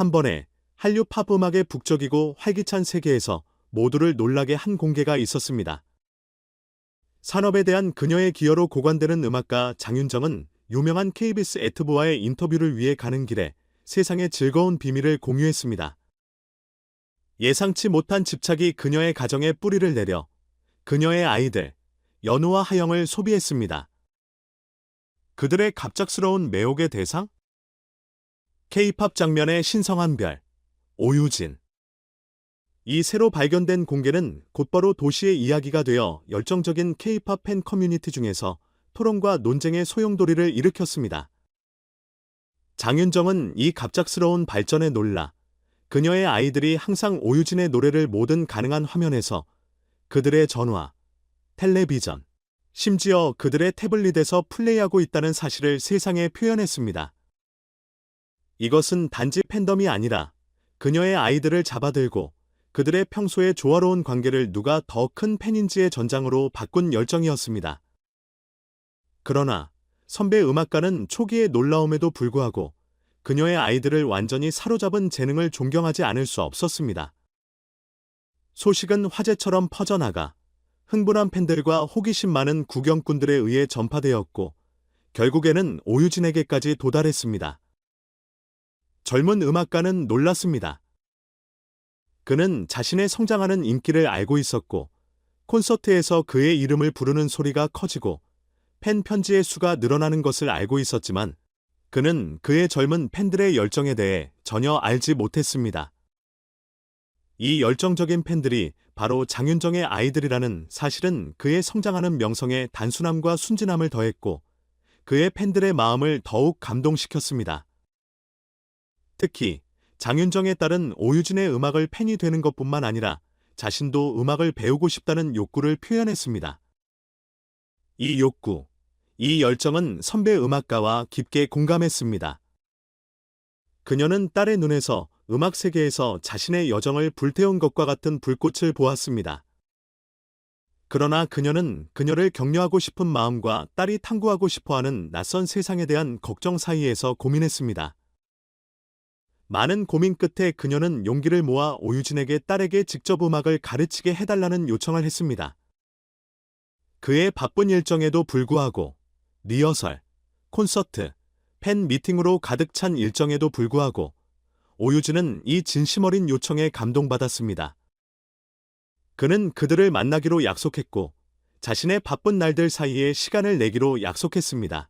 한 번에 한류 팝 음악의 북적이고 활기찬 세계에서 모두를 놀라게 한 공개가 있었습니다. 산업에 대한 그녀의 기여로 고관되는 음악가 장윤정은 유명한 KBS 에트보와의 인터뷰를 위해 가는 길에 세상의 즐거운 비밀을 공유했습니다. 예상치 못한 집착이 그녀의 가정에 뿌리를 내려 그녀의 아이들, 연우와 하영을 소비했습니다. 그들의 갑작스러운 매혹의 대상? K-팝 장면의 신성한 별, 오유진. 이 새로 발견된 공개는 곧바로 도시의 이야기가 되어 열정적인 K-팝 팬 커뮤니티 중에서 토론과 논쟁의 소용돌이를 일으켰습니다. 장윤정은 이 갑작스러운 발전에 놀라 그녀의 아이들이 항상 오유진의 노래를 모든 가능한 화면에서 그들의 전화, 텔레비전, 심지어 그들의 태블릿에서 플레이하고 있다는 사실을 세상에 표현했습니다. 이것은 단지 팬덤이 아니라 그녀의 아이들을 잡아들고 그들의 평소의 조화로운 관계를 누가 더 큰 팬인지의 전장으로 바꾼 열정이었습니다. 그러나 선배 음악가는 초기의 놀라움에도 불구하고 그녀의 아이들을 완전히 사로잡은 재능을 존경하지 않을 수 없었습니다. 소식은 화제처럼 퍼져나가 흥분한 팬들과 호기심 많은 구경꾼들에 의해 전파되었고 결국에는 오유진에게까지 도달했습니다. 젊은 음악가는 놀랐습니다. 그는 자신의 성장하는 인기를 알고 있었고 콘서트에서 그의 이름을 부르는 소리가 커지고 팬 편지의 수가 늘어나는 것을 알고 있었지만 그는 그의 젊은 팬들의 열정에 대해 전혀 알지 못했습니다. 이 열정적인 팬들이 바로 장윤정의 아이들이라는 사실은 그의 성장하는 명성에 단순함과 순진함을 더했고 그의 팬들의 마음을 더욱 감동시켰습니다. 특히 장윤정에 따른 오유진의 음악을 팬이 되는 것뿐만 아니라 자신도 음악을 배우고 싶다는 욕구를 표현했습니다. 이 욕구, 이 열정은 선배 음악가와 깊게 공감했습니다. 그녀는 딸의 눈에서 음악 세계에서 자신의 여정을 불태운 것과 같은 불꽃을 보았습니다. 그러나 그녀는 그녀를 격려하고 싶은 마음과 딸이 탐구하고 싶어 하는 낯선 세상에 대한 걱정 사이에서 고민했습니다. 많은 고민 끝에 그녀는 용기를 모아 오유진에게 딸에게 직접 음악을 가르치게 해달라는 요청을 했습니다. 그의 바쁜 일정에도 불구하고 리허설, 콘서트, 팬 미팅으로 가득 찬 일정에도 불구하고 오유진은 이 진심 어린 요청에 감동받았습니다. 그는 그들을 만나기로 약속했고 자신의 바쁜 날들 사이에 시간을 내기로 약속했습니다.